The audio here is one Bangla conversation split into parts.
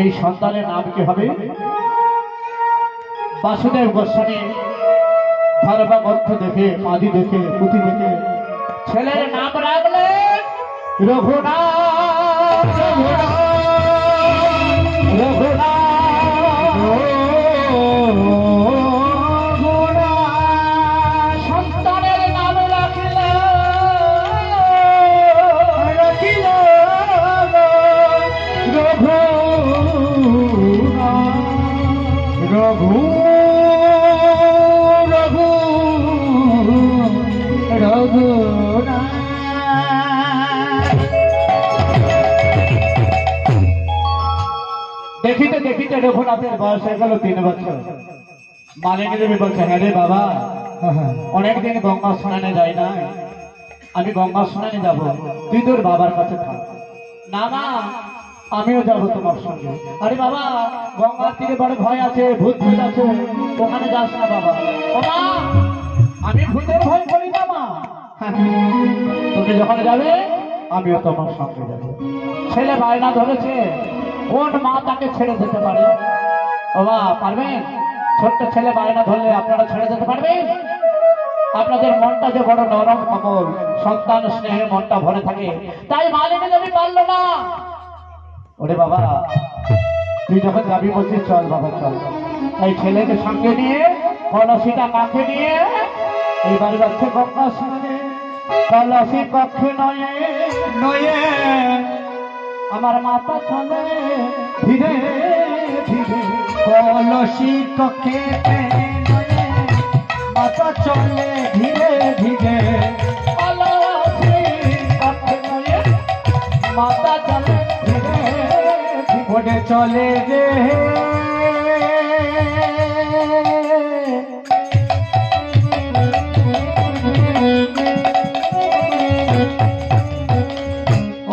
এই সন্তানের নাম কি হবে? বাসুদেব গোস্বামী। ধর্মা মধ্য দেখে মাদি দেখে, পুঁথি দেখে। ছেলের নাম রাখলে রঘুনাথ। রঘুনাথ। রঘু রঘু রঘু দেখিতে দেখিতে রঘুনাথের বয়স হয়ে গেল তিন বছর। মালিনী দেবী বলছে হ্যাঁ রে বাবা, অনেকদিন গঙ্গা স্নানে যাই না। আমি গঙ্গা স্নানে যাব। তুই তোর বাবার কাছে থাক। না মা আমিও যাব তোমার সঙ্গে। আরে বাবা, গঙ্গার তীরে বড় ভয় আছে, ভূত ভূত আছে, ওখানে যাস না বাবা। মা আমি ভূতের ভয় করি মা। তুমি যখন যাবে, আমিও তোমার সঙ্গে যাব। ছেলে বায়না ধরেছে, কোন মা তাকে ছেড়ে দিতে পারে? বাবা, পারবেন? ছোট্ট ছেলে বায়না ধরলে আপনারা ছেড়ে যেতে পারবেন? আপনাদের মনটা যে বড় নরম কমল, সন্তান স্নেহের মনটা ভরে থাকে, তাই মালিনী দেবী পারল না। ওরে বাবা। তুই যখন যাবি বলছিস, চল বাবা, চল। এই ছেলেকে সঙ্গে নিয়ে, কলসিটা কাছে নিয়ে, এইবার যাচ্ছে গঙ্গা স্নানে কলসি কক্ষে নয়ে নয়ে আমার মাথা চলে। ধীরে ধীরে কলসি কক্ষে মাথা চলে ধীরে। চলে রে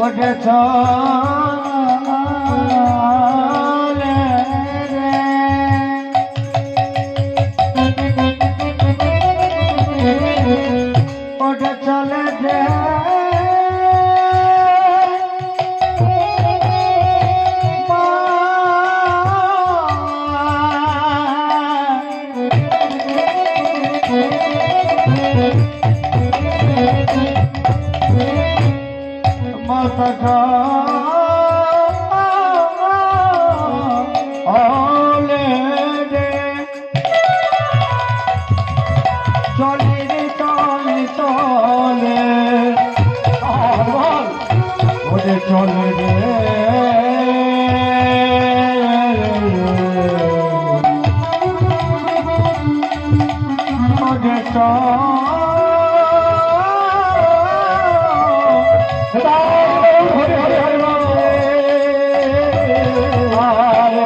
ওঠে চলে চলে রে চলে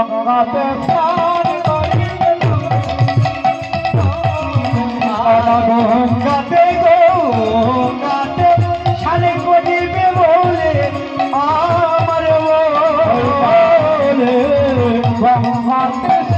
গঙ্গাতে করি গঙ্গাতে গঙ্গাতে সালে করিবে বলে আমার বলে গঙ্গাতে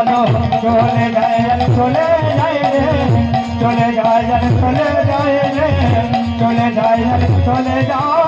दोनों चले जाए चले जाए चले जाए चले जाए चले जाए चले जाओ